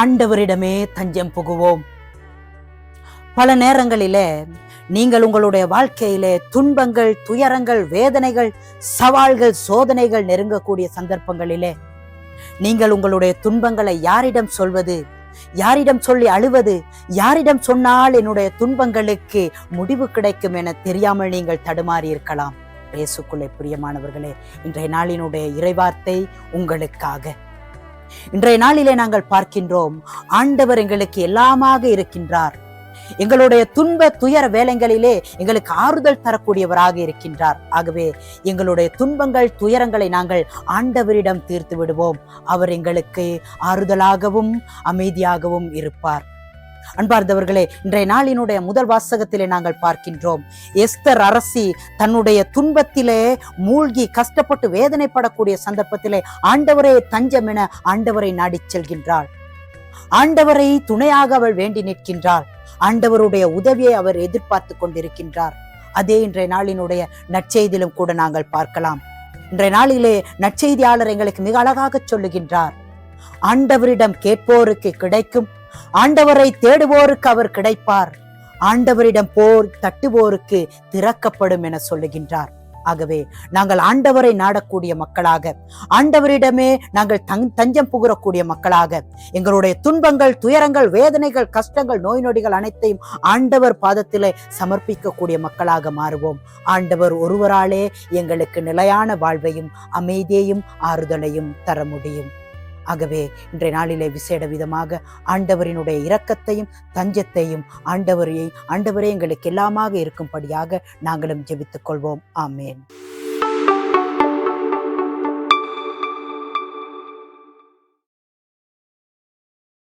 ஆண்டவரிடமே தஞ்சம் புகுவோம். பல நேரங்களிலே நீங்கள் உங்களுடைய வாழ்க்கையிலே துன்பங்கள் துயரங்கள் வேதனைகள் சவால்கள் சோதனைகள் நெருங்கக்கூடிய சந்தர்ப்பங்களிலே நீங்கள் உங்களுடைய துன்பங்களை யாரிடம் சொல்வது யாரிடம் சொல்லி அழுவது யாரிடம் சொன்னால் என்னுடைய துன்பங்களுக்கு முடிவு கிடைக்கும் என தெரியாமல் நீங்கள் தடுமாறி இருக்கலாம். இயேசுக்குள்ளே பிரியமானவர்களே இன்றைய நாளினுடைய இறைவார்த்தை உங்களுக்காக. இன்றைய நாளிலே நாங்கள் பார்க்கின்றோம். ஆண்டவர் எங்களுக்கு எல்லாமாக இருக்கின்றார். எங்களுடைய துன்ப துயர வேலைகளிலே எங்களுக்கு ஆறுதல் தரக்கூடியவராக இருக்கின்றார். ஆகவே எங்களுடைய துன்பங்கள் துயரங்களை நாங்கள் ஆண்டவரிடம் தீர்த்து விடுவோம். அவர் எங்களுக்கு ஆறுதலாகவும் அமைதியாகவும் இருப்பார். அன்பார்ந்தவர்களே இன்றைய நாளினுடைய முதல் வாசகத்திலே நாங்கள் பார்க்கின்றோம். எஸ்தர் அரசி தன்னுடைய துன்பத்திலே மூழ்கி கஷ்டப்பட்டு வேதனைப்படக்கூடிய சந்தர்ப்பத்திலே ஆண்டவரே தஞ்சம் என ஆண்டவரை நாடி செல்கின்றாள். ஆண்டவரை துணையாக அவள் வேண்டி நிற்கின்றாள். ஆண்டவருடைய உதவியை அவர் எதிர்பார்த்து கொண்டிருக்கின்றார். அதே இன்றைய நாளினுடைய நற்செய்தியிலும் கூட நாங்கள் பார்க்கலாம். இன்றைய நாளிலே நற்செய்தியாளர் எங்களுக்கு மிக அழகாக சொல்லுகின்றார். ஆண்டவரிடம் கேட்போருக்கு கிடைக்கும் ஆண்டவரை தேடுவோருக்கு அவர் கிடைப்பார். ஆண்டவரிடம் போர் தட்டுவோருக்கு திறக்கப்படும் என சொல்லுகின்றார். ஆகவே நாங்கள் ஆண்டவரை நாடக்கூடிய மக்களாக ஆண்டவரிடமே நாங்கள் தங் தஞ்சம் புகுறக்கூடிய மக்களாக எங்களுடைய துன்பங்கள் துயரங்கள் வேதனைகள் கஷ்டங்கள் நோய் நொடிகள் அனைத்தையும் ஆண்டவர் பாதத்திலே சமர்ப்பிக்கக்கூடிய மக்களாக மாறுவோம். ஆண்டவர் ஒருவராலே எங்களுக்கு நிலையான வாழ்வையும் அமைதியையும் ஆறுதலையும் தர முடியும். ஆகவே இன்றைய நாளிலே விசேட விதமாக ஆண்டவரினுடைய இரக்கத்தையும் தஞ்சத்தையும் ஆண்டவரையை ஆண்டவரே எங்களுக்கு எல்லாமாக இருக்கும்படியாக நாங்களும் ஜெபித்துக் கொள்வோம். ஆமேன்.